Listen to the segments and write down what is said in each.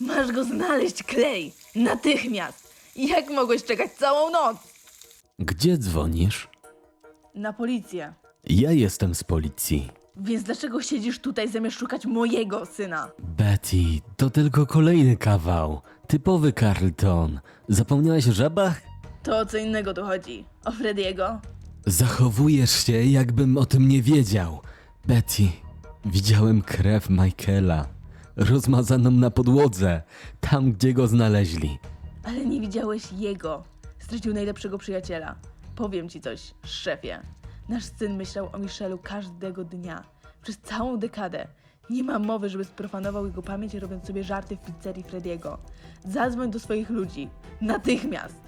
Masz go znaleźć, Clay! Natychmiast! Jak mogłeś czekać całą noc? Gdzie dzwonisz? Na policję. Ja jestem z policji. Więc dlaczego siedzisz tutaj zamiast szukać mojego syna? Betty, to tylko kolejny kawał. Typowy Carlton. Zapomniałaś o żabach? To o co innego tu chodzi. O Frediego? Zachowujesz się, jakbym o tym nie wiedział. Betty, widziałem krew Michaela. Rozmazaną na podłodze, tam gdzie go znaleźli. Ale nie widziałeś jego. Stracił najlepszego przyjaciela. Powiem ci coś, szefie. Nasz syn myślał o Michelu każdego dnia. Przez całą dekadę. Nie ma mowy, żeby sprofanował jego pamięć, robiąc sobie żarty w pizzerii Frediego. Zadzwoń do swoich ludzi. Natychmiast!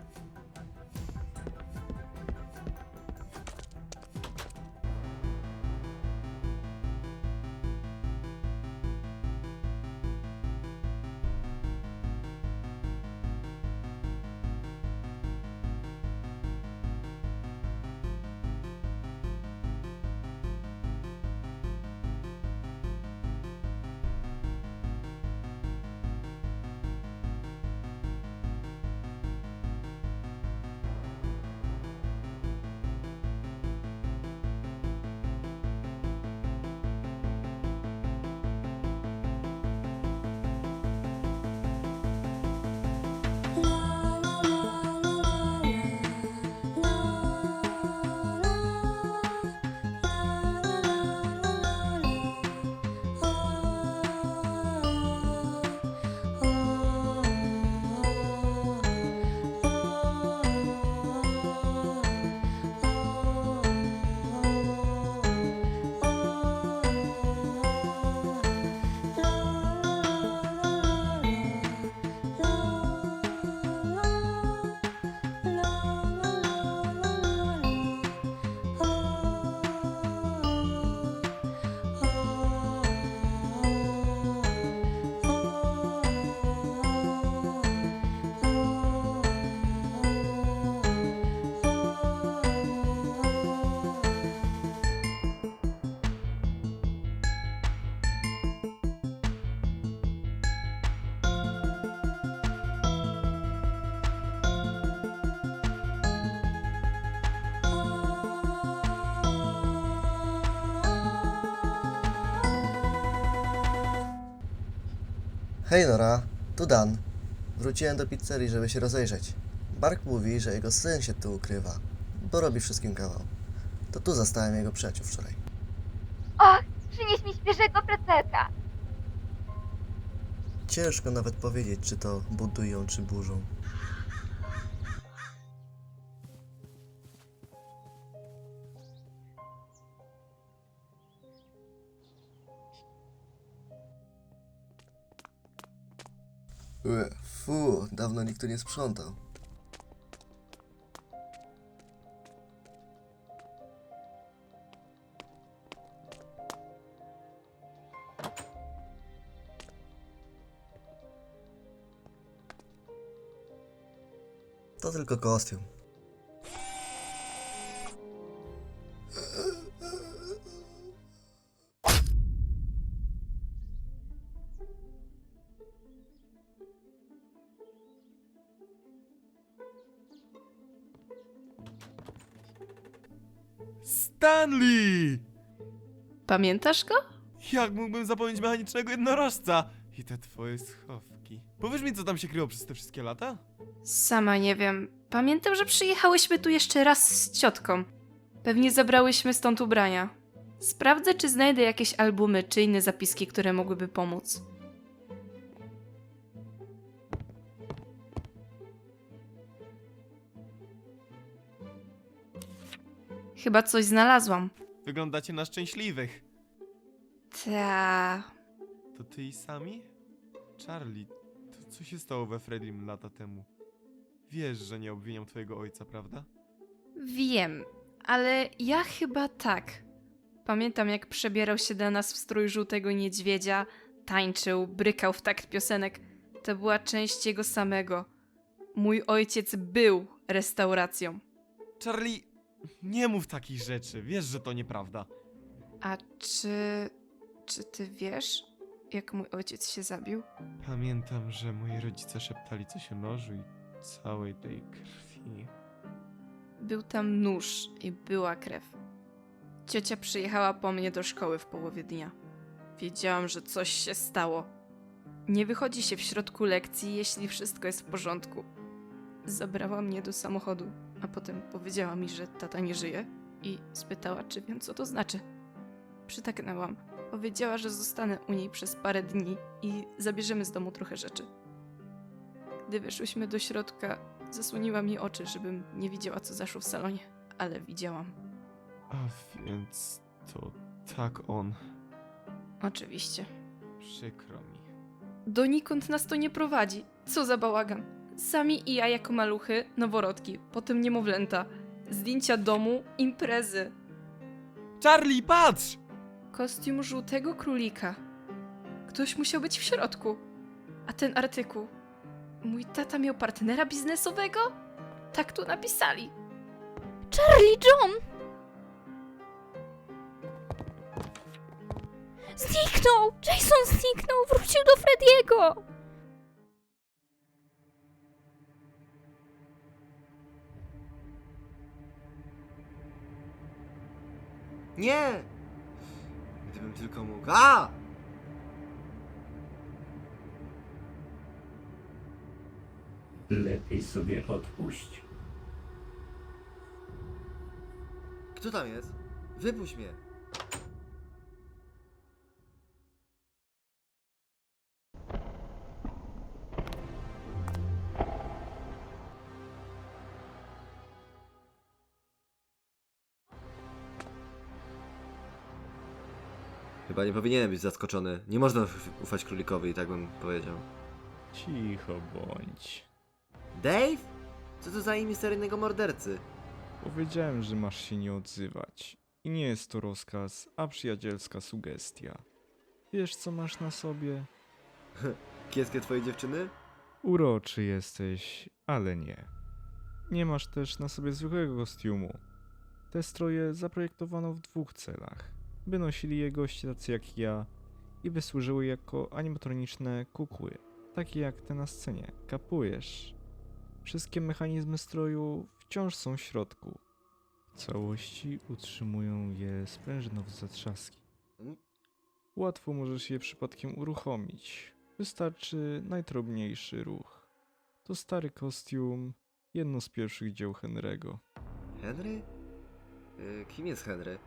Hej Nora, tu Dan. Wróciłem do pizzerii, żeby się rozejrzeć. Bark mówi, że jego syn się tu ukrywa, bo robi wszystkim kawał. To tu zastałem jego przyjaciół wczoraj. Och, przynieś mi świeżego precerka. Ciężko nawet powiedzieć, czy to budują, czy burzą. Fu, dawno nikt tu nie sprzątał. To tylko kostium. Stanley! Pamiętasz go? Jak mógłbym zapomnieć mechanicznego jednorożca? I te twoje schowki. Powiesz mi, co tam się kryło przez te wszystkie lata? Sama nie wiem. Pamiętam, że przyjechałyśmy tu jeszcze raz z ciotką. Pewnie zabrałyśmy stąd ubrania. Sprawdzę, czy znajdę jakieś albumy czy inne zapiski, które mogłyby pomóc. Chyba coś znalazłam. Wyglądacie na szczęśliwych. Ta. To ty i sami? Charlie, to co się stało we Fredim lata temu? Wiesz, że nie obwiniam twojego ojca, prawda? Wiem, ale ja chyba tak. Pamiętam, jak przebierał się dla nas w strój żółtego niedźwiedzia, tańczył, brykał w takt piosenek. To była część jego samego. Mój ojciec był restauracją. Charlie, nie mów takich rzeczy, wiesz, że to nieprawda. A czy. czy ty wiesz? jak mój ojciec się zabił? Pamiętam, że moi rodzice szeptali coś o nożu i całej tej krwi. Był tam nóż i była krew. Ciocia przyjechała po mnie do szkoły w połowie dnia. Wiedziałam, że coś się stało. Nie wychodzi się w środku lekcji, jeśli wszystko jest w porządku. Zabrała mnie do samochodu, a potem powiedziała mi, że tata nie żyje i spytała, czy wiem, co to znaczy. Przytaknęłam. Powiedziała, że zostanę u niej przez parę dni i zabierzemy z domu trochę rzeczy. Gdy weszłyśmy do środka, zasłoniła mi oczy, żebym nie widziała, co zaszło w salonie, ale widziałam. A więc to tak on. Oczywiście. Przykro mi. Donikąd nas to nie prowadzi. Co za bałagan. Sami i ja jako maluchy, noworodki, potem niemowlęta, zdjęcia domu, imprezy. Charlie, patrz! Kostium żółtego królika. Ktoś musiał być w środku. A ten artykuł. Mój tata miał partnera biznesowego? Tak tu napisali. Charlie John! Zniknął! Jason zniknął! Wrócił do Frediego! Nie! Gdybym tylko mógł. A! Lepiej sobie odpuść. Kto tam jest? Wypuść mnie! Chyba nie powinienem być zaskoczony. Nie można uf- ufać królikowi, tak bym powiedział. Cicho bądź. Dave? Co to za imię seryjnego mordercy? Powiedziałem, że masz się nie odzywać. I nie jest to rozkaz, a przyjacielska sugestia. Wiesz, co masz na sobie? Kieskie twojej dziewczyny? Uroczy jesteś, ale nie. Nie masz też na sobie zwykłego kostiumu. Te stroje zaprojektowano w dwóch celach. By nosili je goście tacy jak ja i by służyły jako animatroniczne kukły, takie jak te na scenie. Kapujesz? Wszystkie mechanizmy stroju wciąż są w środku. W całości utrzymują je sprężynowe zatrzaski. Łatwo możesz je przypadkiem uruchomić. Wystarczy najdrobniejszy ruch. To stary kostium, jedno z pierwszych dzieł Henry'ego. Henry? Y, kim jest Henry?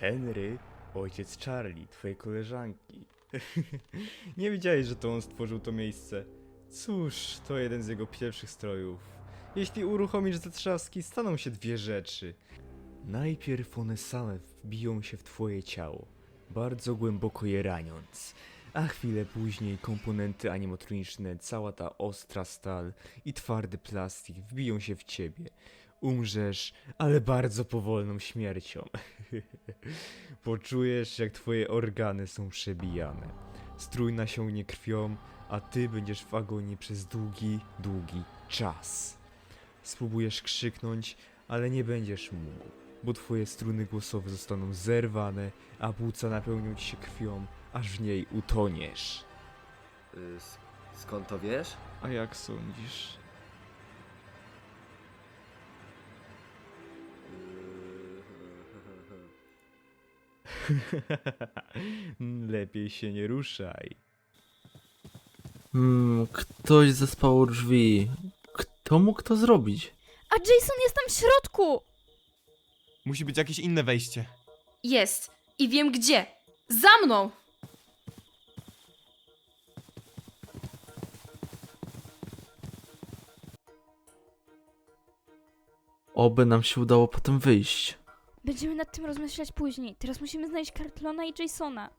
Henry, ojciec Charlie, twojej koleżanki. Nie wiedziałeś, że to on stworzył to miejsce. Cóż, to jeden z jego pierwszych strojów. Jeśli uruchomisz zatrzaski, staną się dwie rzeczy. Najpierw one same wbiją się w twoje ciało, bardzo głęboko je raniąc. A chwilę później komponenty animatroniczne, cała ta ostra stal i twardy plastik wbiją się w ciebie. Umrzesz, ale bardzo powolną śmiercią. Poczujesz, jak twoje organy są przebijane. Strój nasiągnie krwią, a ty będziesz w agonii przez długi, długi czas. Spróbujesz krzyknąć, ale nie będziesz mógł, bo twoje struny głosowe zostaną zerwane, a płuca napełnią ci się krwią, aż w niej utoniesz. Y, s- skąd to wiesz? A jak sądzisz? Lepiej się nie ruszaj. Hmm, ktoś zespał drzwi. Kto mógł to zrobić? A Jason jest tam w środku! Musi być jakieś inne wejście. Jest. I wiem gdzie. Za mną! Oby nam się udało potem wyjść. Będziemy nad tym rozmyślać później. Teraz musimy znaleźć Cartlona i Jasona.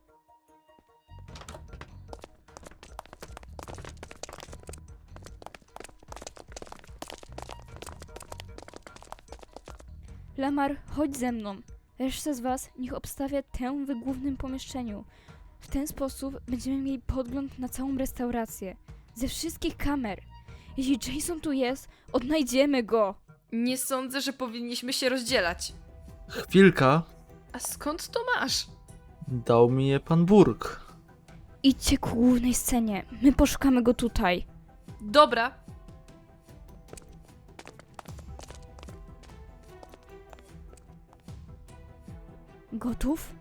Lamar, chodź ze mną. Reszta z was niech obstawia tę w głównym pomieszczeniu. W ten sposób będziemy mieli podgląd na całą restaurację. Ze wszystkich kamer. Jeśli Jason tu jest, odnajdziemy go. Nie sądzę, że powinniśmy się rozdzielać. Chwilka. A skąd to masz? Dał mi je pan Burg. idźcie ku głównej scenie. My poszukamy go tutaj. Dobra. Gotów?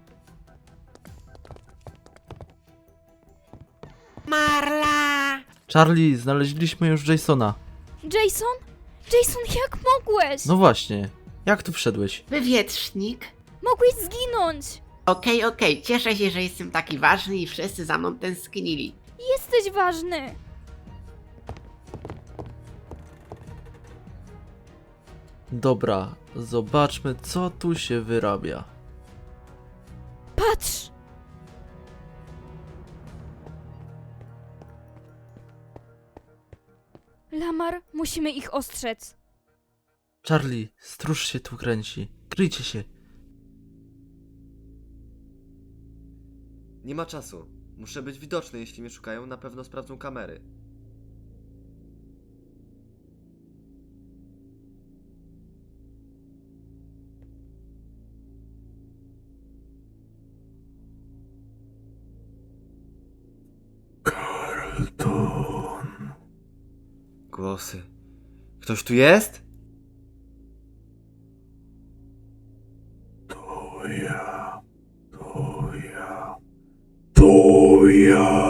Charlie, znaleźliśmy już Jasona. Jason? Jason, jak mogłeś? No właśnie, jak tu wszedłeś? Wywietrznik. Mogłeś zginąć! Okej, okej, cieszę się, że jestem taki ważny i wszyscy za mną tęsknili. Jesteś ważny! Dobra, zobaczmy co tu się wyrabia. Patrz! Lamar, musimy ich ostrzec. Charlie, stróż się tu kręci. Kryjcie się. Nie ma czasu. Muszę być widoczny, jeśli mnie szukają, na pewno sprawdzą kamery. Carlton. Głosy. Ktoś tu jest? To